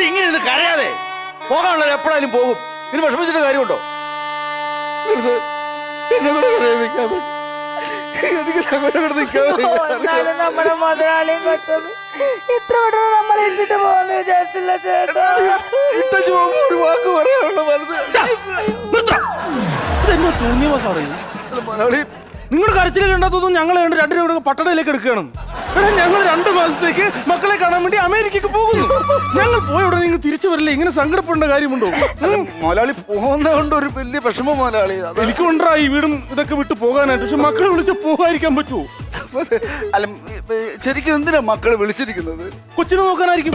ഇങ്ങനെ ഇരുന്ന് കരയാതെ. പോകാനുള്ളത് എപ്പോഴായാലും പോകും. ഇതിന് വിഷമിച്ചിട്ട് കാര്യമുണ്ടോ. എന്നെ കൂടെ കരയിപ്പിക്കാൻ വേണ്ടി. എനിക്ക് സങ്കടം നിൽക്കാൻ നമ്മുടെ മുതലാളിയും കൊച്ചമ്മ ഇത്ര പെട്ടെന്ന് നമ്മൾ ഇട്ടിട്ട് പോകുന്നു വിചാരിച്ചില്ല ചേട്ടാ. പോകുമ്പോ ഒരു വാക്ക് പറയാനുള്ള മനസ്സ് ഇതെന്നെ തോന്നിയ സാറേ? മലയാളി നിങ്ങൾ കരച്ചിൽ കണ്ടാത്തൊന്നും ഞങ്ങൾ കണ്ട് രണ്ടിനും കൂടെ പട്ടണയിലേക്ക് എടുക്കുകയാണ് ഞങ്ങൾ രണ്ടു മാസത്തേക്ക് മക്കളെ കാണാൻ വേണ്ടി അമേരിക്കക്ക് പോകുന്നു. ഞങ്ങൾ പോയ ഉടനെ നിങ്ങൾ തിരിച്ചു വരില്ല. ഇങ്ങനെ സങ്കടപ്പെടേണ്ട കാര്യമുണ്ടോ? മോലാളി മുതലാളി പോകുന്നത് കൊണ്ട് ഒരു വലിയ വിഷമം മുതലാളി എനിക്കുണ്ടാ ഈ വീടും ഇതൊക്കെ വിട്ട് പോകാനായിട്ട്. പക്ഷെ മക്കളെ വിളിച്ച് പോകാതിരിക്കാൻ പറ്റുമോ അല്ല ശരിക്കും എന്തിനാ മക്കളെ വിളിച്ചിരിക്കുന്നത്? കൊച്ചിനെ നോക്കാനായിരിക്കും.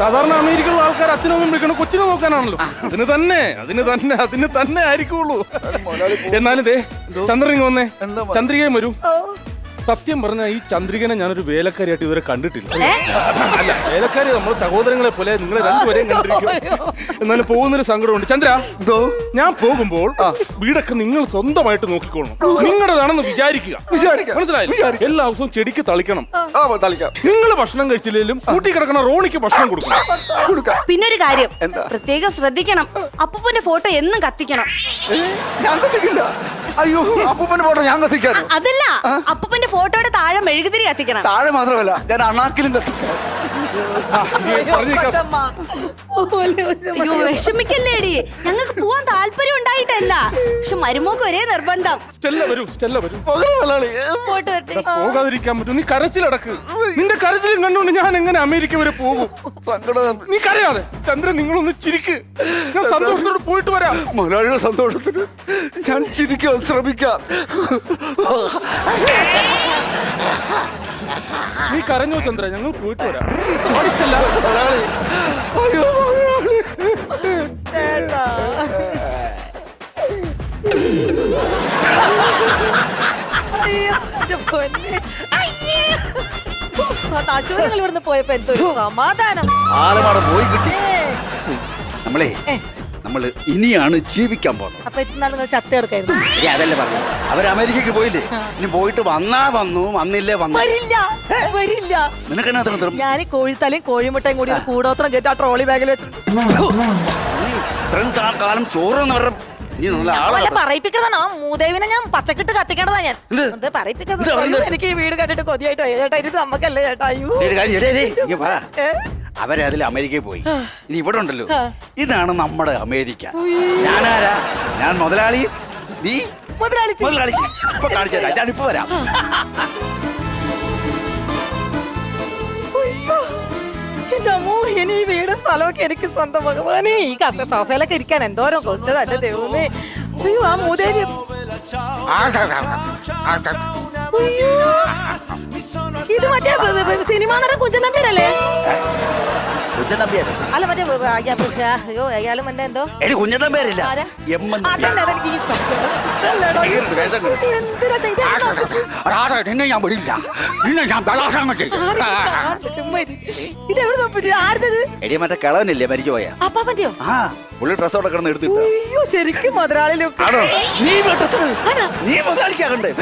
സാധാരണ അമേരിക്കയിലുള്ള ആൾക്കാർ അച്ഛനും വിളിക്കണം കൊച്ചിനെ നോക്കാനാണല്ലോ. അതിന് തന്നെ അതിന് തന്നെ അതിന് തന്നെ ആയിരിക്കുള്ളൂ. എന്നാലും ദേ ചന്ദ്രനിങ് വന്നേ. ചന്ദ്രികയും വരും. സത്യം പറഞ്ഞ ഈ ചന്ദ്രികനെ ഞാനൊരു വേലക്കാരിയായിട്ട് ഇവരെ കണ്ടിട്ടില്ല. അല്ല വേലക്കാരി നമ്മൾ സഹോദരങ്ങളെ പോലെ നിങ്ങളെ രണ്ടുപേരെയും കണ്ടിരിക്കും. എന്നാലും പോകുന്നൊരു സങ്കടമുണ്ട്. ചന്ദ്ര ഞാൻ പോകുമ്പോൾ വീടൊക്കെ നിങ്ങൾ സ്വന്തമായിട്ട് നോക്കിക്കോളണം. നിങ്ങളുടേതാണെന്ന് വിചാരിക്കുക. വിചാരിക്കാം. മനസ്സിലായില്ലേ. എല്ലാ ദിവസവും ചെടിക്ക് തളിക്കണം. നിങ്ങൾ ഭക്ഷണം കഴിച്ചില്ലെങ്കിലും കൂട്ടി കിടക്കണ റോണിക്ക് ഭക്ഷണം കൊടുക്കണം. പിന്നെ ഒരു കാര്യം? പ്രത്യേകം ശ്രദ്ധിക്കണം. അപ്പൂപ്പന്റെ ഫോട്ടോ എന്നും കത്തിക്കണം. ഞാൻ കത്തിക്കില്ല. അയ്യോ അപ്പൂപ്പന്റെ ഫോട്ടോ ഞാൻ കത്തിക്കാറ് അതല്ല അപ്പൂപ്പന്റെ ഫോട്ടോയുടെ താഴെ മെഴുകുതിരി കത്തിക്കണം. താഴെ മാത്രമല്ല ഞാൻ അണാക്കിലും കത്തിക്കാം. അയ്യോ വിഷമിക്കല്ലേടി ഞങ്ങൾക്ക് പോവാൻ താല്പര്യം ഉണ്ടായിട്ടല്ല. പക്ഷെ മരുമോക്ക് ഒരേ നിർബന്ധം. സ്റ്റെല്ല വരൂ സ്റ്റെല്ല വരൂ. പോയിട്ട് വരട്ടെ. പോകാതിരിക്കാൻ പറ്റും. നീ കരച്ചിലടക്ക് നിന്റെ കരച്ചിലും കണ്ടുകൊണ്ട് ഞാൻ എങ്ങനെ അമേരിക്ക വരെ പോകും? സങ്കടം. നീ കരയാതെ. ചന്ദ്രൻ നിങ്ങളൊന്ന് ചിരിക്ക്. ഞാൻ സന്തോഷത്തോട് പോയിട്ട് വരാം. മുതലാളിയുടെ സന്തോഷത്തിന് ഞാൻ ചിരിക്കാൻ ശ്രമിക്കാം. നീ കരഞ്ഞോ ചന്ദ്ര? ഞങ്ങൾ പോയിട്ട് വരാം. മുതലാളി അയ്യോ മുതലാളി അശോകങ്ങൾ ഇവിടുന്ന് പോയപ്പോ എന്തോ സമാധാനം. ആരമാണ് പോയി കിട്ടി. നമ്മളെ ഏ. നമ്മൾ ഇനിയാണ് ജീവിക്കാൻ പോകുന്നത്. അപ്പൊ ഇന്നാൾ നിങ്ങൾ ചത്ത എടുക്കായിരുന്നു ഏ, അതല്ലേ പറഞ്ഞു അവർ അമേരിക്കക്ക് പോയില്ലേ? ഇനി പോയിട്ട് വന്നാ വന്നു വന്നില്ലേ വന്നു. വരില്ല വരില്ല. നിനക്കെന്നാ അത്ര നിർബന്ധം? ഞാൻ കോഴിത്തലയും കോഴിമുട്ടയും കൂടി ഒരു കൂടോത്രം കേട്ട് ആ ട്രോളി ബാഗിൽ വെച്ചിട്ടുണ്ട്. നീ ഇത്രയും കാ- കാലം ചോറ് എന്ന് പറഞ്ഞ നീ നല്ല ആളാണ് പറയിപ്പിക്കുന്നതാണ്? ആ മൂദേവിനെ ഞാൻ പച്ചക്കിട്ട് കത്തിക്കേണ്ടതാ ഞാൻ. എന്ത്? അത് പറയിപ്പിക്കുന്നത്? എന്ത് പറയുന്നത്? അയ്യോ, എനിക്ക് ഈ വീട് കണ്ടിട്ട് കൊതിയായിട്ടോ. ചേട്ടാ ഇത് നമുക്കല്ലേ ചേട്ടാ? അയ്യോ. ഒരു കാര്യം എടേ, എടേ, ഇങ്ങ് വാ. ഏ? അവരെ അതിൽ അമേരിക്കയിൽ പോയി. ഇനി ഇവിടെ ഉണ്ടല്ലോ. ഇതാണ് നമ്മുടെ അമേരിക്ക. ഞാനാരാ? ഞാൻ മുതലാളി. നീ? മുതലാളി മുതലാളി ഇപ്പൊ കാണിച്ചു തരാം. ഞാനിപ്പോ വരാം. ഇനി ഈ വീട് സ്ഥലമൊക്കെ എനിക്ക് സ്വന്തം ഭഗവാനെ ഈ കസ സോഫയിലൊക്കെ ഇരിക്കാൻ എന്തോരം കൊച്ചതാ എന്റെ ദൈവമേ. അയ്യോ ആ മൂതേവി അയ്യോ ഇത് മറ്റേ സിനിമാ നടൻ കുഞ്ചൻ നമ്പ്യാരല്ലേ? അല്ല മറ്റേ അയ്യ, അയാൾ മറ്റേ എന്തോ? എടി പേരില്ല നിന്നെ ഞാൻ വിടില്ല. നിന്നെ ഞാൻ ബലാത്സംഗം ചെയ്യും. ആരെങ്കിലും കാണട്ടെ, ചുമ്മാ ഇരി. ഇത് എവിടെ നോപ്പിച്ചു ആരുടേത്? എടി മറ്റേ കിളവനില്ലേ മരിച്ചു പോയ? അപ്പാപ്പന്റെയോ ആ പുള്ളി ഡ്രസ് അവിടെ കിടന്ന് എടുത്തിട്ട്. അയ്യോ ശരിക്കും മുതലാളിലും നീ ഡ്രസ്? നീ മുതലാളിച്ചാകണ്ടേ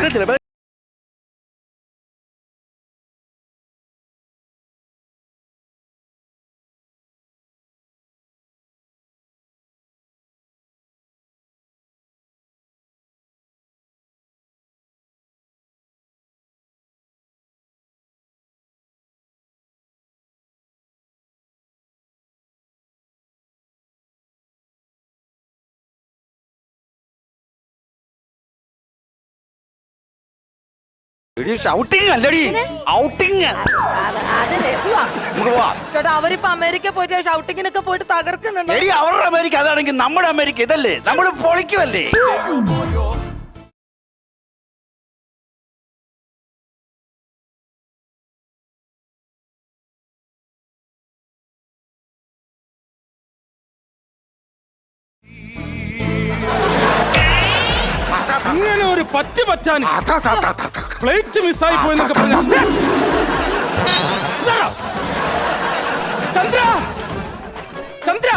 ഔട്ടിങ് അല്ലടി. ഔട്ടിങ്. ചേട്ടാ അവരിപ്പോ അമേരിക്ക പോയിട്ട് ഷൗട്ടിങ്ങിനൊക്കെ പോയിട്ട് തകർക്കുന്നുണ്ട്? എടി അവരുടെ അമേരിക്ക അതാണെങ്കിൽ നമ്മുടെ അമേരിക്ക ഇതല്ലേ? നമ്മൾ പൊളിക്കുമല്ലേ ഇങ്ങനെ ഒരു പറ്റി പറ്റാൻ പ്ലേറ്റ് മിസ്സായി പോയെന്നൊക്കെ പറഞ്ഞു. ചന്ദ്ര! ചന്ദ്ര!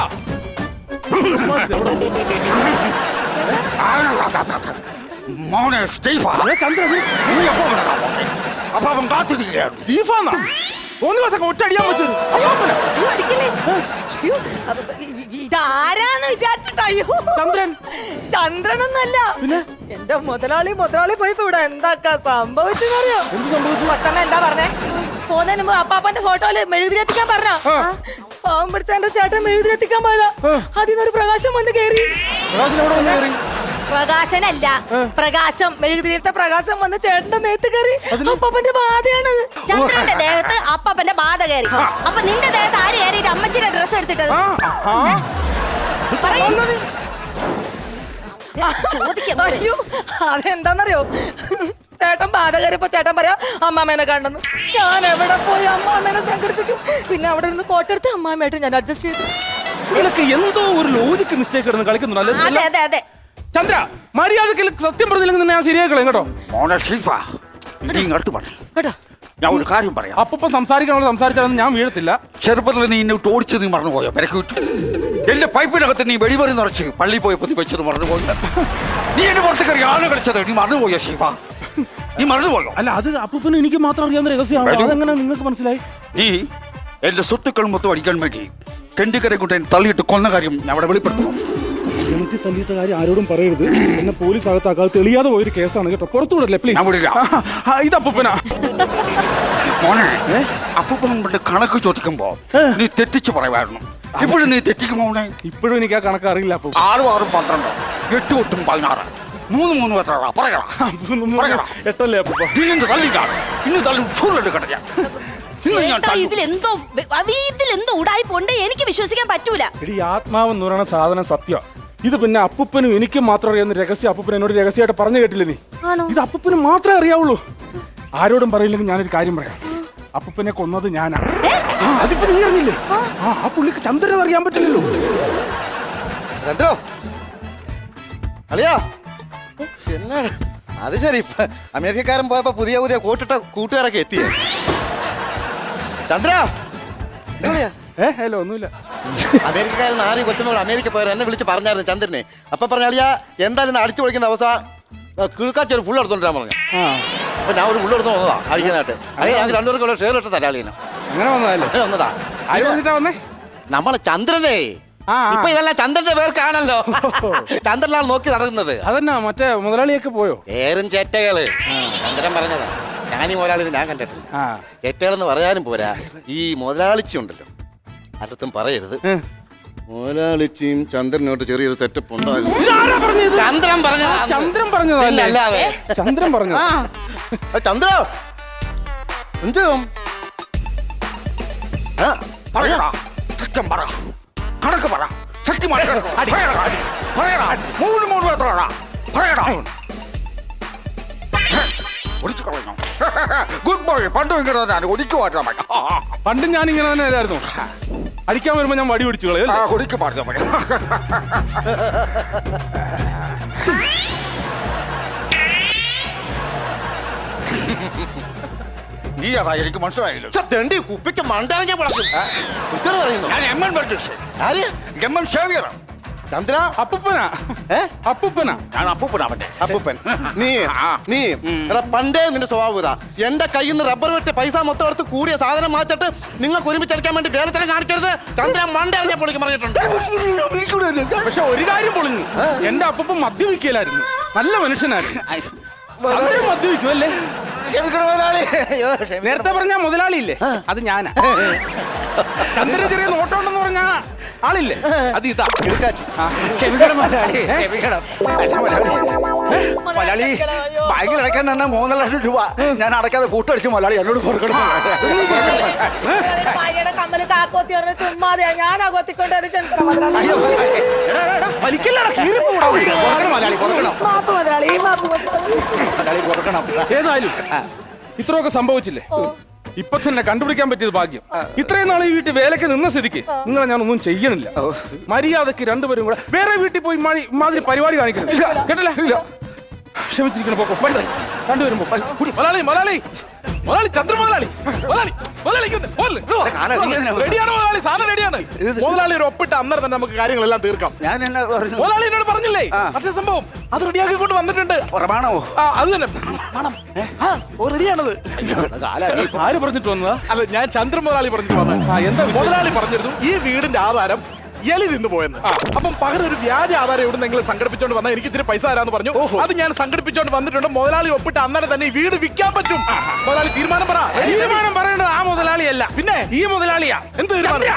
മോനെ സ്റ്റീഫ. ചന്ദ്ര നീ എപ്പോ? അപ്പൊ അവൻ കാത്തിരിക്കുകയാണ് ദീപാന്നാ ഒന്ന് ദിവസം ഒറ്റ അടിയാൻ വെച്ചത് ഇതാരാന്ന് വിചാരിച്ചിട്ടാ അയ്യോ ചന്ദ്രൻ. ചന്ദ്രനൊന്നല്ല. എന്റെ മുതലാളി മുതലാളി പോയി ഇവിടെ എന്താക്കാ സംഭവിച്ചെന്നറിയോ? കൊച്ചമ്മ എന്താ പറഞ്ഞേ? പോകുന്നതിന് മുമ്പ് അപ്പാപ്പന്റെ ഫോട്ടോയിൽ മെഴുതിരെത്തിക്കാൻ പറഞ്ഞ? പാവം പിടിച്ച എന്റെ ചേട്ടൻ മെഴുതിരെത്തിക്കാൻ പോയതാ. അതിനൊരു പ്രകാശം വന്ന് കേറി. പ്രകാശനല്ല. പ്രകാശം മെഴുകുതിരിയത്തെ പ്രകാശം വന്ന് ചേട്ടന്റെ മേത്ത് കയറി അപ്പാപ്പന്റെ ബാധയാണത്. ചന്ദ്രന്റെ ദേഹത്ത് അപ്പാപ്പന്റെ ബാധ കയറി അപ്പൊ നിന്റെ ദേഹത്ത് ആര് ഡ്രസ് എടുത്തിട്ടത് പറയൂ. ചോദിക്കുന്നു അയ്യോ അതെന്താന്നറിയോ? ചേട്ടൻ ബാധ കയറിയപ്പോ ചേട്ടൻ പറയാ അമ്മാമേനെ കണ്ടെന്ന്. ഞാൻ എവിടെ പോയി അമ്മാമേനെ സംഘടിപ്പിക്കും? പിന്നെ അവിടെ നിന്ന് കോട്ടെടുത്ത് അമ്മാമയായിട്ട് ഞാൻ അഡ്ജസ്റ്റ് ചെയ്തു. നിനക്ക് എന്തോ ഒരു ലോജിക്ക് മിസ്റ്റേക്ക് കിടന്ന് കളിക്കുന്നുണ്ട് അതെ അല്ലേ അതെ അതെ ചന്ദ്ര മര്യാദയ്ക്ക് സത്യം പറഞ്ഞില്ലെങ്കിൽ നിന്നെ ഞാൻ ശരിയായി കളയും കേട്ടോ? മോനെ ഷീഫ ഇനി ഇങ്ങോട്ട് പറഞ്ഞു കേട്ടോ ഞാൻ ഒരു കാര്യം പറയാം. അപ്പൊ സംസാരിക്കണോ സംസാരിച്ചാലൊന്നും ഞാൻ വീഴത്തില്ല. ചെറുപ്പത്തിൽ നീ എന്നെ വിട്ട് നീ മറന്നു പോയോ പെരക്ക് വിട്ടു എന്റെ പൈപ്പിനകത്ത് നീ വെടിമറി നിറച്ച് പള്ളി പോയപ്പോ നീ വെച്ചത് മറന്നു പോയില്ല നീ എന്റെ പുറത്ത് കയറി ആൾ കളിച്ചത് നീ മറന്നു പോയോ ശിവ? നീ മറന്നു പോയോ അല്ല അത് അപ്പൂപ്പന് എനിക്ക് മാത്രം അറിയാവുന്ന രഹസ്യമാണ്. അതെങ്ങനെ നിങ്ങൾക്ക് മനസ്സിലായി? നീ എന്റെ സ്വത്തുക്കൾ മൊത്തം അടിക്കാൻ വേണ്ടി കെണ്ടിക്കരെ കൊണ്ട് എന്നെ തള്ളിയിട്ട് കൊന്ന കാര്യം ഞാൻ അവിടെ വെളിപ്പെടുത്തും. എനിക്ക് തല്ലിയിട്ട കാര്യം ആരോടും പറയരുത്. എന്നെ പോലീസ് അകത്താക്കാതെ തെളിയാതെ പോയൊരു കേസാണ് കേട്ടോ. പുറത്തു വിടല്ലേ. വിടില്ല. പ്ലീസ് ഇത് അപ്പൂപ്പനാ. മോനെ അപ്പം നമ്മുടെ കണക്ക് ചോദിക്കുമ്പോ നീ തെറ്റിച്ച് പറയുമായിരുന്നു. ഇപ്പോഴും നീ തെറ്റിക്കുമോ മോനെ? ഇപ്പോഴും എനിക്ക് ആ കണക്ക് അറിയില്ല അപ്പൊ ആറും ആറും പന്ത്രണ്ട്. എട്ട് ഒട്ടും പതിനാറ്. മൂന്ന് മൂന്ന് പത്രടാ പറയടാ. പറയടാ. എട്ടല്ലേ അപ്പൂപ്പ? നീ എന്ത് തള്ളിക്കാണ് ഇന്ന് തള്ളി ചൂടെടുക്കട്ടെ ഞാൻ. ഇന്ന് ഞാൻ ചേട്ടാ തല്ലും. ഇതിലെന്തോ ഇതിലെന്തോ ഉടായ്പുണ്ട്. എനിക്ക് വിശ്വസിക്കാൻ പറ്റൂല. എടി ആത്മാവ് എന്ന് പറയുന്ന സാധനം സത്യം. ഇത് പിന്നെ അപ്പൂപ്പനും എനിക്ക് മാത്രം അറിയാവുന്ന രഹസ്യം. അപ്പൂപ്പൻ എന്നോട് രഹസ്യമായിട്ട് പറഞ്ഞു കേട്ടില്ലേ നീ? ഇത് അപ്പൂപ്പന് മാത്രമേ അറിയാവുള്ളൂ. ആരോടും പറയില്ലെങ്കിൽ ഞാനൊരു കാര്യം പറയാം. അപ്പൂപ്പനെ കൊന്നത് ഞാനാ. ആ, അതിപ്പോ നീ അറിഞ്ഞില്ലേ? ആ. ആ പുള്ളിക്ക് ചന്ദ്രൻ അറിയാൻ പറ്റില്ലല്ലോ. ചന്ദ്രോ? അളിയാ? അത് ശരി. ഇപ്പൊ അമേരിക്കക്കാരൻ പോയപ്പോ പുതിയ പുതിയ കൂട്ടിട്ട കൂട്ടുകാരൊക്കെ എത്തിയേ. ചന്ദ്ര? എവിടെയാ? ഏ ഹലോ ഒന്നുമില്ല. അമേരിക്കക്കാരൻ ആറി കൊച്ചുമ്പോൾ അമേരിക്ക പോയത് എന്നെ വിളിച്ച് പറഞ്ഞായിരുന്നു ചന്ദ്രനെ. അപ്പൊ പറഞ്ഞ അളിയാ എന്തായാലും അടിച്ചു പൊളിക്കുന്ന അവസ്ഥ കീഴ്ക്കാച്ചൊരു ഫുൾ എടുത്തോണ്ടിരാൻ എടുത്തോണ്ടാ പറഞ്ഞു. ആ. അപ്പൊ ഞാൻ ഒരു ഉള്ളെടുത്ത് വന്നതാ അടിക്കാനായിട്ട് അല്ലെങ്കിൽ ഞങ്ങൾക്ക് രണ്ടുപേർക്കുള്ള ഷെയർ ഇട്ട് തരാം അളിയനെ അങ്ങനെ വന്നതല്ലേ? വന്നതാ. ആര് വന്നിട്ടാ വന്നേ? നമ്മളെ ചന്ദ്രനെ. ആ, ആ. ഇപ്പൊ ഇതെല്ലാം ചന്ദ്രന്റെ പേർക്കാണല്ലോ ചന്ദ്രനാണ് നോക്കി നടക്കുന്നത്. അതന്നാ മറ്റേ മുതലാളിയൊക്കെ പോയോ? ഏറും ചേറ്റകൾ ചന്ദ്രൻ പറഞ്ഞതാ. ഞാനീ മുതലാളി ഞാൻ കണ്ടിട്ടില്ല. ആ. ചേറ്റകളെന്ന് പറയാനും പോരാ. ഈ മുതലാളിച്ചി ഉണ്ടല്ലോ അടുത്തും പറയരുത്. ഏ. മുതലാളിച്ചിയും ചന്ദ്രനോട്ട് ചെറിയൊരു സെറ്റപ്പ് ഉണ്ടായിരുന്നു. ഇതാരാ പറഞ്ഞത്? ചന്ദ്രൻ പറഞ്ഞു ചന്ദ്രൻ പറഞ്ഞതല്ലേ? അല്ലാതെ ചന്ദ്രൻ പറഞ്ഞു ആ. ചന്ദ്ര. എന്ത്? പറയടാ. സത്യം പറ. കണക്ക് പറ. പറ. പറയടാ. മൂന്ന് മൂന്ന് എത്രടാ പറയടാ. ഒടിച്ചു കളഞ്ഞു? ഗുഡ് ബോയ് പണ്ട് ഇങ്ങനെ തന്നെ. ഒടിക്കു മാറ്റാൻ മതി പണ്ട് ഞാൻ ഇങ്ങനെ തന്നെ അല്ലായിരുന്നു അടിക്കാൻ വരുമ്പോ ഞാൻ വടി പിടിച്ചു കളയും? ഒടിക്കു മാറ്റാൻ നീ അതാ എനിക്ക് മനസ്സിലായില്ലോ തെണ്ടി കുപ്പിക്ക് മണ്ടറിഞ്ഞ പടക്കും ഉത്തരം പറയുന്നു. ഞാൻ എം എൻ ബർട്ടിഷ് ആര്? M N Xavier. ചന്ദ്ര? അപ്പൂപ്പനാ. ഏ? അപ്പൂപ്പനാ. ഞാൻ അപ്പൂപ്പൻ. നീ നീ. എടാ പണ്ടേ നിന്റെ സ്വഭാവം ഇതാ. എന്റെ കയ്യിൽ നിന്ന് റബ്ബർ വെട്ടി പൈസ മൊത്തം എടുത്ത് കൂടിയ സാധനം മാറ്റിട്ട് നിങ്ങൾക്ക് ഒരുമിച്ച് അടിക്കാൻ വേണ്ടി വേലത്തരം കാണിക്കരുത്. ചന്ദ്ര മണ്ട അറിഞ്ഞ പൊളിക്ക് പറഞ്ഞിട്ടുണ്ട്. പക്ഷെ ഒരു കാര്യം പൊളിഞ്ഞു. എന്റെ അപ്പൂപ്പൻ മദ്യപിക്കലായിരുന്നു. നല്ല മനുഷ്യനായിരുന്നു. മദ്യപിക്കും അല്ലേ? ക്ഷമിക്കണം മുതലാളി. അയ്യോ, ക്ഷമിക്കണം. നേരത്തെ പറഞ്ഞ മുതലാളി മുതലാളിയില്ലേ അത് ഞാനാ ചന്ദ്ര ചെറിയ നോട്ടമുണ്ടെന്ന് പറഞ്ഞ ആളില്ലേ അത് ഇതാ കിടക്കാച്ചി. ആ. ക്ഷമിക്കണം മുതലാളി, ക്ഷമിക്കണം. അല്ല മുതലാളി. മുതലാളി ബാങ്കിൽ അടയ്ക്കാൻ തന്നെ മൂന്ന് ലക്ഷം രൂപ ഞാൻ അടയ്ക്കാതെ പൂട്ടടിച്ച് മലയാളി എന്നോട് കൊടുക്കണം ഏതായാലും ഇത്രയൊക്കെ സംഭവിച്ചില്ലേ ഇപ്പൊ തന്നെ കണ്ടുപിടിക്കാൻ പറ്റിയത് ഭാഗ്യം. ഇത്രയും നാൾ ഈ വീട്ടിൽ വേലയ്ക്ക് നിന്ന സ്ഥിതിക്ക് നിങ്ങളെ ഞാൻ ഒന്നും ചെയ്യണില്ല മര്യാദയ്ക്ക് രണ്ടുപേരും കൂടെ വേറെ വീട്ടിൽ പോയി മാറി മാതിരി പരിപാടി കാണിക്കരുത്. കേട്ടില്ല? ക്ഷമിച്ചിരിക്കണം പോക്കോ. രണ്ടുപേരും പോ. മലയാളി മലയാളി മലയാളി ചന്ദ്ര മലയാളി മലയാളി മുതലാളി ഇങ്ങ് വന്ന്. മുതലാളി, ഇങ്ങ് വാ. കാലാ, നീ എന്തിനാ റെഡിയാണ് മുതലാളി സാധനം റെഡിയാണ്. മുതലാളി ഒരു ഒപ്പിട്ട് അന്നേരം തന്നെ നമുക്ക് കാര്യങ്ങളെല്ലാം തീർക്കാം. ഞാൻ എന്നാ പറഞ്ഞു മുതലാളി എന്നോട് പറഞ്ഞില്ലേ? ആ. മറ്റേ സംഭവം. അത് റെഡിയാക്കി കൊണ്ട് വന്നിട്ടുണ്ട്. പ്രമാണമോ ആ അത് തന്നെ. പണം ആ ഓ റെഡിയാണത്. കാലാ ആര് പറഞ്ഞിട്ട് വന്നതാ? അല്ല ഞാൻ ചന്ദ്രൻ മുതലാളി പറഞ്ഞിട്ട് വന്നത്. എന്താ മുതലാളി പറഞ്ഞിരുന്നു ഈ വീടിന്റെ ആധാരം എലി നിന്ന് പോയെന്ന്. അപ്പം പകരം ഒരു വ്യാജ ആധാരം എവിടെ നിങ്ങൾ സംഘടിപ്പിച്ചോണ്ട് വന്നാൽ എനിക്ക് ഇത്തിരി പൈസ തരാന്ന് പറഞ്ഞു. അത് ഞാൻ സംഘടിപ്പിച്ചോണ്ട് വന്നിട്ടുണ്ട്. മുതലാളി ഒപ്പിട്ട് അന്നേരം തന്നെ ഈ വീട് വിൽക്കാൻ പറ്റും. മുതലാളി തീരുമാനം പറ. തീരുമാനം പറയേണ്ടത് ആ മുതലാളിയല്ല. പിന്നെ? ഈ മുതലാളിയാ. എന്ത് തീരുമാനം?